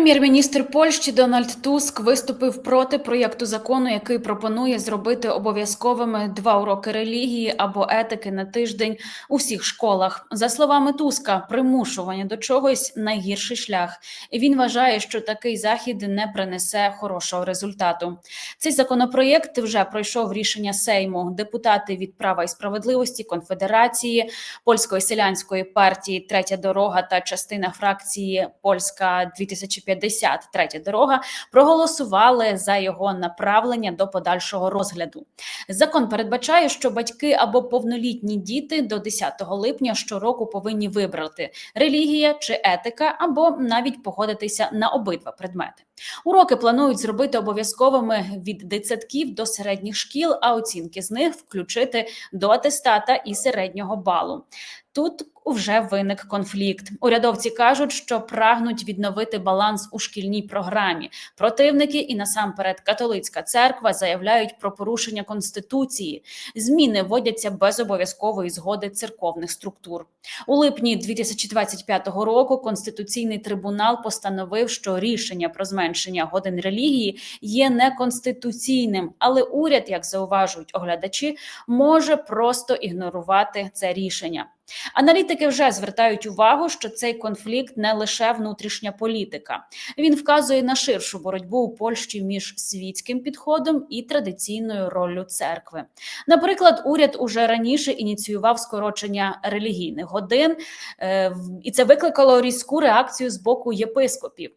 Прем'єр-міністр Польщі Дональд Туск виступив проти проєкту закону, який пропонує зробити обов'язковими два уроки релігії або етики на тиждень у всіх школах. За словами Туска, примушування до чогось найгірший шлях, і він вважає, що такий захід не принесе хорошого результату. Цей законопроєкт вже пройшов рішення Сейму. Депутати від права і справедливості, конфедерації, польської селянської партії, третя дорога та частина фракції Польська 2015 53 дорога проголосували за його направлення до подальшого розгляду. Закон передбачає, що батьки або повнолітні діти до 10 липня щороку повинні вибрати релігія чи етика, або навіть погодитися на обидва предмети. Уроки планують зробити обов'язковими від дитсадків до середніх шкіл, а оцінки з них включити до атестата і середнього балу. Тут вже виник конфлікт. Урядовці кажуть, що прагнуть відновити баланс у шкільній програмі. Противники і насамперед католицька церква заявляють про порушення конституції. Зміни вводяться без обов'язкової згоди церковних структур. У липні 2025 року конституційний трибунал постановив, що рішення про зменшення годин релігії є неконституційним, але уряд, як зауважують оглядачі, може просто ігнорувати це рішення. Аналітики вже звертають увагу, що цей конфлікт не лише внутрішня політика. Він вказує на ширшу боротьбу у Польщі між світським підходом і традиційною роллю церкви. Наприклад, уряд уже раніше ініціював скорочення релігійних годин, е, і це викликало різку реакцію з боку єпископів.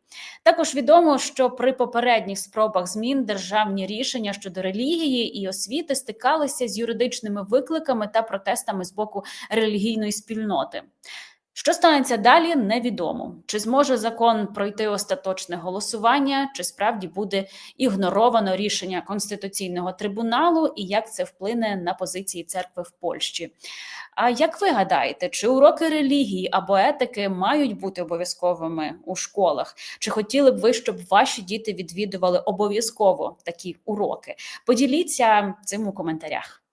Також відомо, що при попередніх спробах змін державні рішення щодо релігії і освіти стикалися з юридичними викликами та протестами з боку релігійної спільноти. Що станеться далі, невідомо. Чи зможе закон пройти остаточне голосування, чи справді буде ігноровано рішення конституційного трибуналу, і як це вплине на позиції церкви в Польщі? А як ви гадаєте, чи уроки релігії або етики мають бути обов'язковими у школах? Чи хотіли б ви, щоб ваші діти відвідували обов'язково такі уроки? Поділіться цим у коментарях.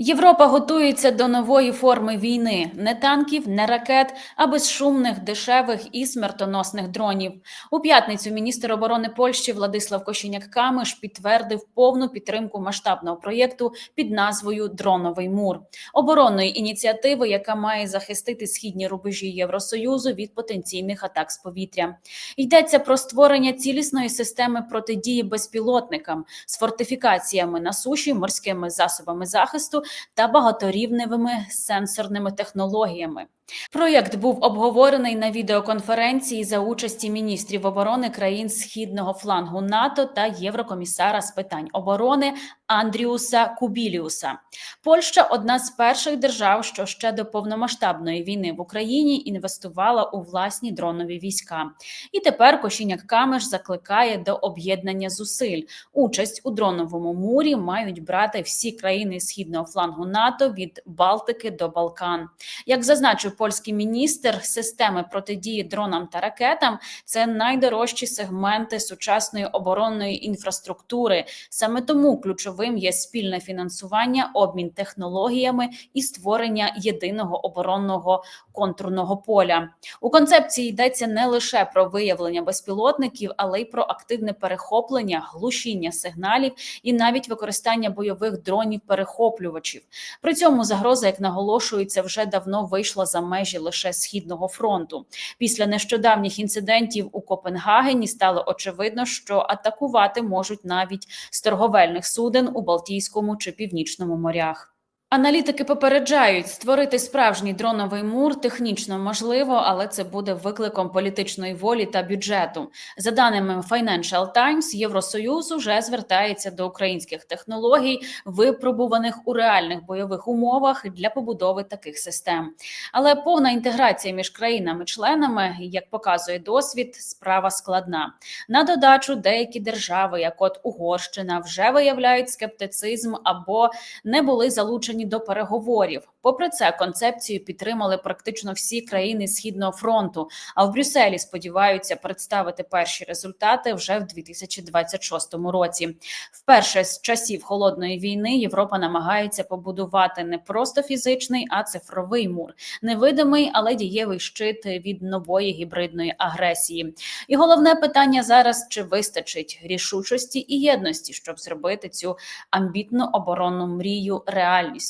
Європа готується до нової форми війни: не танків, не ракет, а безшумних, дешевих і смертоносних дронів. У п'ятницю міністр оборони Польщі Владислав Кошіняк-Камиш підтвердив повну підтримку масштабного проєкту під назвою Дроновий мур оборонної ініціативи, яка має захистити східні рубежі Євросоюзу від потенційних атак з повітря. Йдеться про створення цілісної системи протидії безпілотникам з фортифікаціями на суші, морськими засобами захисту та багаторівневими сенсорними технологіями. Проєкт був обговорений на відеоконференції за участі міністрів оборони країн східного флангу НАТО та єврокомісара з питань оборони Андріуса Кубіліуса. Польща одна з перших держав, що ще до повномасштабної війни в Україні інвестувала у власні дронові війська. І тепер Кошіняк Камеш закликає до об'єднання зусиль. Участь у дроновому мурі мають брати всі країни східного флангу НАТО від Балтики до Балкан. Як зазначив польський міністр, системи протидії дронам та ракетам це найдорожчі сегменти сучасної оборонної інфраструктури. Саме тому ключовим є спільне фінансування, обмін технологіями і створення єдиного оборонного контурного поля. У концепції йдеться не лише про виявлення безпілотників, але й про активне перехоплення, глушіння сигналів і навіть використання бойових дронів-перехоплювачів. При цьому загроза, як наголошується, вже давно вийшла за межі лише східного фронту. Після нещодавніх інцидентів у Копенгагені стало очевидно, що атакувати можуть навіть з торговельних суден у Балтійському чи Північному морях. Аналітики попереджають, створити справжній дроновий мур технічно можливо, але це буде викликом політичної волі та бюджету. За даними Financial Times, Євросоюз уже звертається до українських технологій, випробуваних у реальних бойових умовах для побудови таких систем. Але повна інтеграція між країнами-членами, як показує досвід, справа складна. На додачу деякі держави, як от Угорщина, вже виявляють скептицизм або не були залучені залучені до переговорів. Попри це, концепцію підтримали практично всі країни східного фронту. А в Брюсселі сподіваються представити перші результати вже в 2026 році. Вперше з часів холодної війни Європа намагається побудувати не просто фізичний, а цифровий мур, невидимий, але дієвий щит від нової гібридної агресії. І головне питання зараз: чи вистачить рішучості і єдності, щоб зробити цю амбітну оборонну мрію реальністю?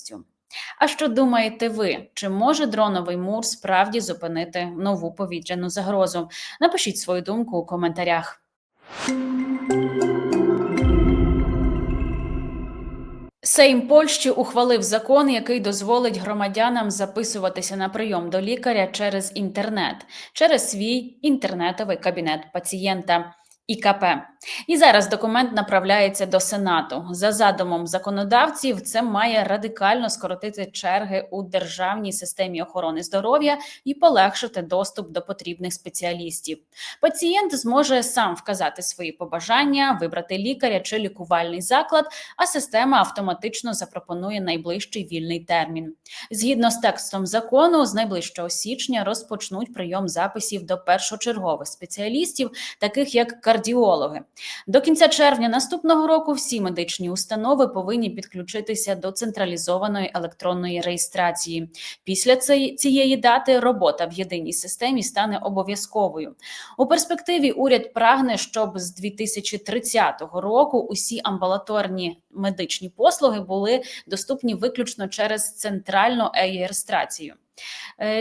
А що думаєте ви? Чи може дроновий мур справді зупинити нову повітряну загрозу? Напишіть свою думку у коментарях. Сейм Польщі ухвалив закон, який дозволить громадянам записуватися на прийом до лікаря через інтернет, через свій інтернетовий кабінет пацієнта. ІКП. І зараз документ направляється до Сенату. За задумом законодавців, це має радикально скоротити черги у державній системі охорони здоров'я і полегшити доступ до потрібних спеціалістів. Пацієнт зможе сам вказати свої побажання, вибрати лікаря чи лікувальний заклад, а система автоматично запропонує найближчий вільний термін. Згідно з текстом закону, з найближчого січня розпочнуть прийом записів до першочергових спеціалістів, таких як кардіологи. До кінця червня наступного року всі медичні установи повинні підключитися до централізованої електронної реєстрації. Після цієї дати робота в єдиній системі стане обов'язковою. У перспективі уряд прагне, щоб з 2030 року усі амбулаторні медичні послуги були доступні виключно через центральну. Е,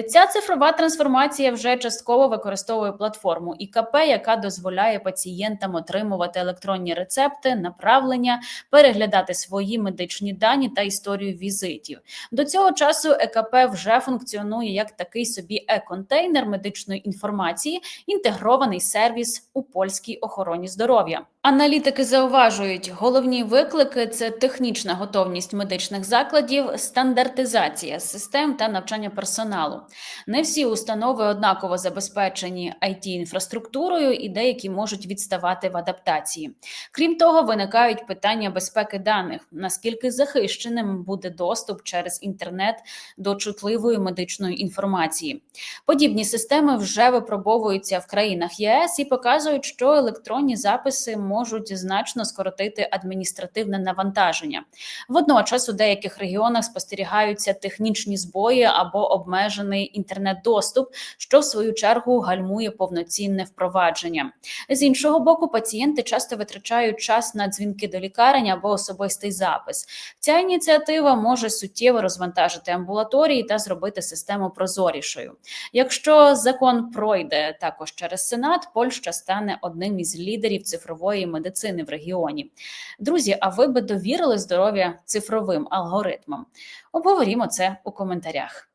ця цифрова трансформація вже частково використовує платформу ІКП, яка дозволяє пацієнтам отримувати електронні рецепти, направлення, переглядати свої медичні дані та історію візитів. До цього часу ЕКП вже функціонує як такий собі е-контейнер медичної інформації, інтегрований сервіс у польській охороні здоров'я. Аналітики зауважують, головні виклики це технічна готовність медичних закладів, стандартизація систем та навчання персоналу. Не всі установи однаково забезпечені it інфраструктурою і деякі можуть відставати в адаптації. Крім того, виникають питання безпеки даних: наскільки захищеним буде доступ через інтернет до чутливої медичної інформації. Подібні системи вже випробовуються в країнах ЄС і показують, що електронні записи можуть можуть значно скоротити адміністративне навантаження. Водночас у деяких регіонах спостерігаються технічні збої або обмежений інтернет-доступ, що в свою чергу гальмує повноцінне впровадження. З іншого боку, пацієнти часто витрачають час на дзвінки до лікарень або особистий запис. Ця ініціатива може суттєво розвантажити амбулаторії та зробити систему прозорішою. Якщо закон пройде також через Сенат, Польща стане одним із лідерів медицини в регіоні. Друзі, а ви би довірили здоров'я цифровим алгоритмам? Обговорімо це у коментарях.